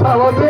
সাবতে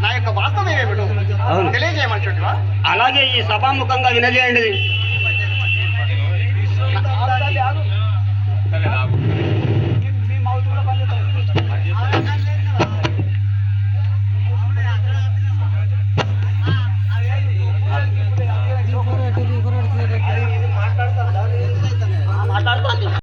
నా యొక్క వాస్తవం ఏమిటో తెలియజేయమంటుండవా అలాగే ఈ సభాముఖంగా వినజేయండి